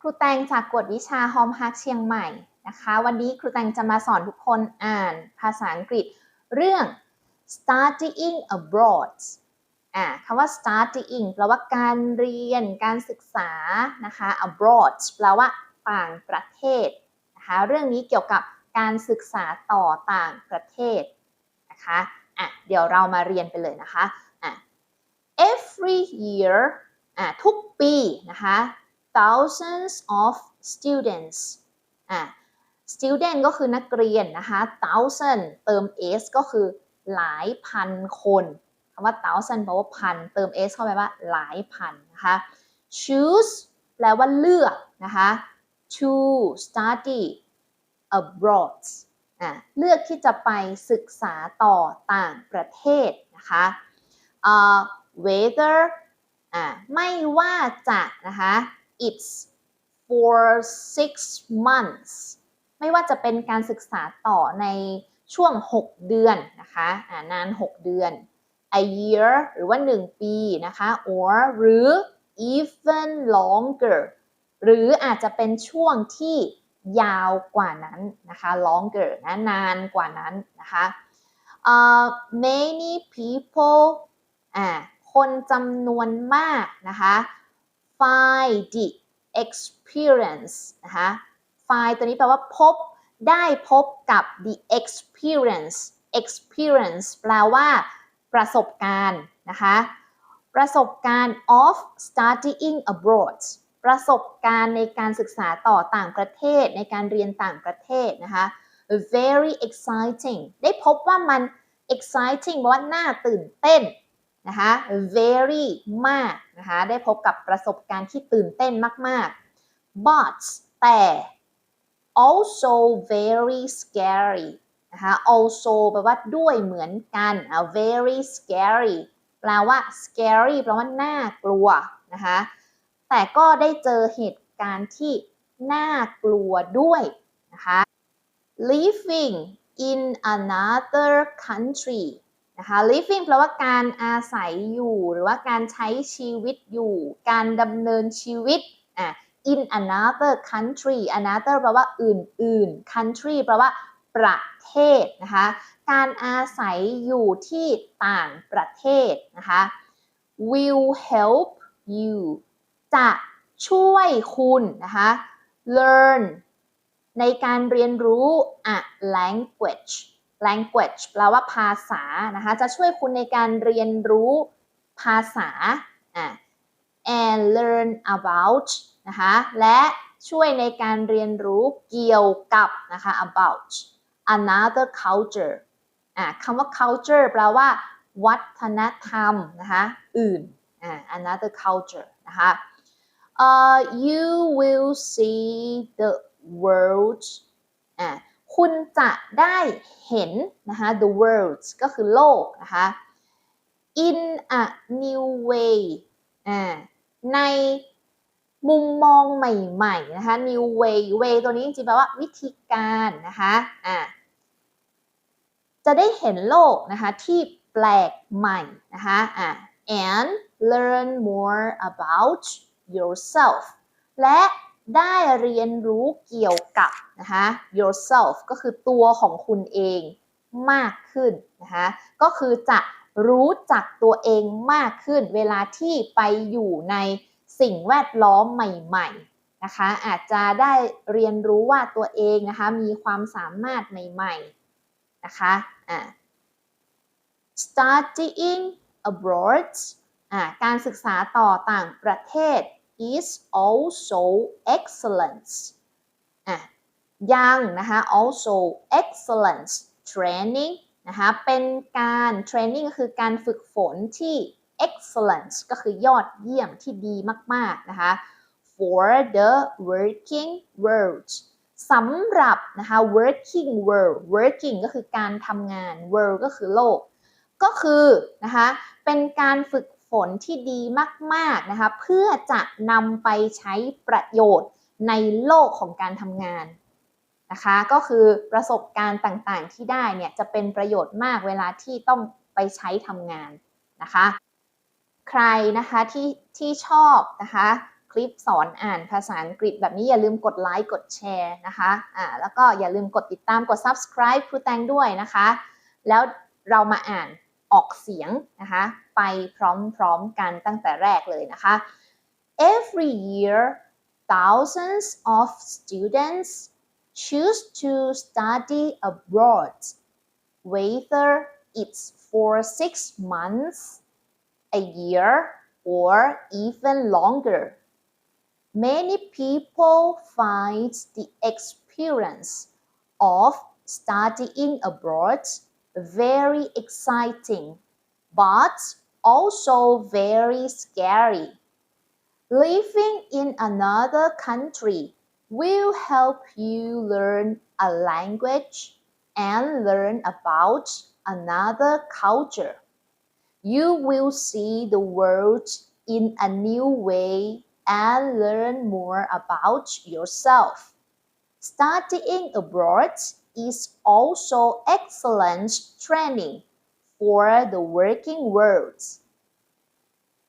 ครูแตงจากกวดวิชาฮอมฮักเชียงใหม่นะคะ วันนี้ครูแตงจะมาสอนทุกคนอ่านภาษาอังกฤษเรื่อง studying abroad อ่าคำว่า studying แปลว่าการเรียนการศึกษานะคะ abroad แปลว่าต่างประเทศนะคะ เรื่องนี้เกี่ยวกับการศึกษาต่อต่างประเทศนะคะอะเดี๋ยวเรามาเรียนไปเลยนะคะอะ every year อะทุกปีนะคะ thousands of students อะ student ก็คือนักเรียนนะคะ thousand เติม s ก็คือหลายพันคนคำว่า thousand แปลว่าพัน เติม s เข้าไปว่าหลายพันนะคะ choose แปลว่าเลือกนะคะ to study abroad อะเลือกที่จะไปศึกษาต่อต่างประเทศนะคะ uh, whether อะไม่ว่าจะนะคะ it's for six months ไม่ว่าจะเป็นการศึกษาต่อในช่วง 6 เดือนนะคะอ่านาน 6 เดือน a year หรือว่า 1 ปีนะคะ or หรือ even longer หรืออาจจะเป็นช่วงที่ยาวกว่านั้นนะคะ longer นะนานกว่านั้นนะคะ uh, many people อ่าคนจำนวนมากนะคะ find the experience นะคะ find ตัวนี้แปลว่าพบได้พบกับ the experience experience แปลว่า ประสบการณ์นะคะ ประสบการณ์ of studying abroad ประสบการณ์ในการศึกษาต่อต่างประเทศ ในการเรียนต่างประเทศนะคะ very exciting ได้พบว่ามัน exciting แปลว่าน่าตื่นเต้น นะคะ very มากนะคะได้พบกับประสบการณ์ที่ตื่นเต้นมาก ๆ but แต่ also very scary นะคะ also แปลว่าด้วยเหมือนกัน very scary แปลว่า scary แปลว่าน่ากลัวนะคะแต่ก็ได้เจอเหตุการณ์ที่น่ากลัวด้วยนะคะ living in another country นะคะ living แปลว่าการอาศัยอยู่ หรือว่าการใช้ชีวิตอยู่ การดำเนินชีวิตอะ in another country another แปลว่าอื่นๆ country แปลว่าประเทศนะคะ การอาศัยอยู่ที่ต่างประเทศนะคะ will help you จะช่วยคุณนะคะ learn ในการเรียนรู้ a language language แปลว่าภาษานะคะจะช่วยคุณในการเรียนรู้ภาษาอะ and learn about นะคะและช่วยในการเรียนรู้เกี่ยวกับนะคะ about another culture อะคำว่า culture แปลว่า วัฒนธรรมนะคะอื่นอะ another culture นะคะ uh, you will see the world อะ คุณจะได้เห็นนะคะ the world ก็คือโลกนะคะ in a new way อ่าในมุมมองใหม่ๆนะคะ new way way ตัวนี้จริงๆแปลว่าวิธีการนะคะอ่าจะได้เห็นโลกนะคะที่แปลกใหม่นะคะอ่า and learn more about yourself และ ได้เรียนรู้เกี่ยวกับนะคะ yourself ก็คือตัวของคุณเองมากขึ้นนะคะก็คือจะรู้จักตัวเองมากขึ้น เวลาที่ไปอยู่ในสิ่งแวดล้อมใหม่ ๆนะคะอาจจะได้เรียนรู้ว่าตัวเองนะคะมีความสามารถใหม่ๆนะคะอ่า studying abroad อ่าการศึกษาต่อต่างประเทศ is also excellent อะยังนะคะ also excellent training นะคะเป็นการ training ก็คือการฝึกฝนที่ excellent ก็คือยอดเยี่ยมที่ดีมาก ๆ นะคะ for the working world สำหรับนะคะ working world working ก็คือการทำงาน world ก็คือโลก ก็คือนะคะเป็นการฝึก ฝนที่ดีมากๆนะคะเพื่อจะนำไปใช้ประโยชน์ในโลกของการทำงานนะคะก็คือประสบการณ์ต่างๆที่ได้เนี่ยจะเป็นประโยชน์มากเวลาที่ต้องไปใช้ทำงานนะคะใครนะคะที่ที่ชอบนะคะคลิปสอนอ่านภาษาอังกฤษแบบนี้อย่าลืมกดไลค์กดแชร์นะคะอ่าแล้วก็อย่าลืมกดติดตามกด subscribe ครูแตงด้วยนะคะ แล้วเรามาอ่าน ออกเสียงนะคะ ไปพร้อมๆกันตั้งแต่แรกเลยนะคะ Every year thousands of students choose to study abroad whether it's for six months a year or even longer many people find the experience of studying abroad very exciting, but also very scary. Living in another country will help you learn a language and learn about another culture. You will see the world in a new way and learn more about yourself. Studying abroad is also excellent training for the working world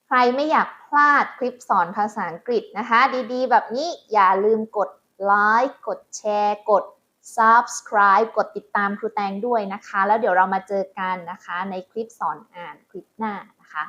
ใครไม่อยากพลาดคลิปสอนภาษาอังกฤษนะคะ ดีๆ แบบนี้อย่าลืมกดไลค์กดแชร์ กด subscribe กดติดตามครูแตงด้วยนะคะ แล้วเดี๋ยวเรามาเจอกันนะคะในคลิปสอนอ่านคลิปหน้านะคะ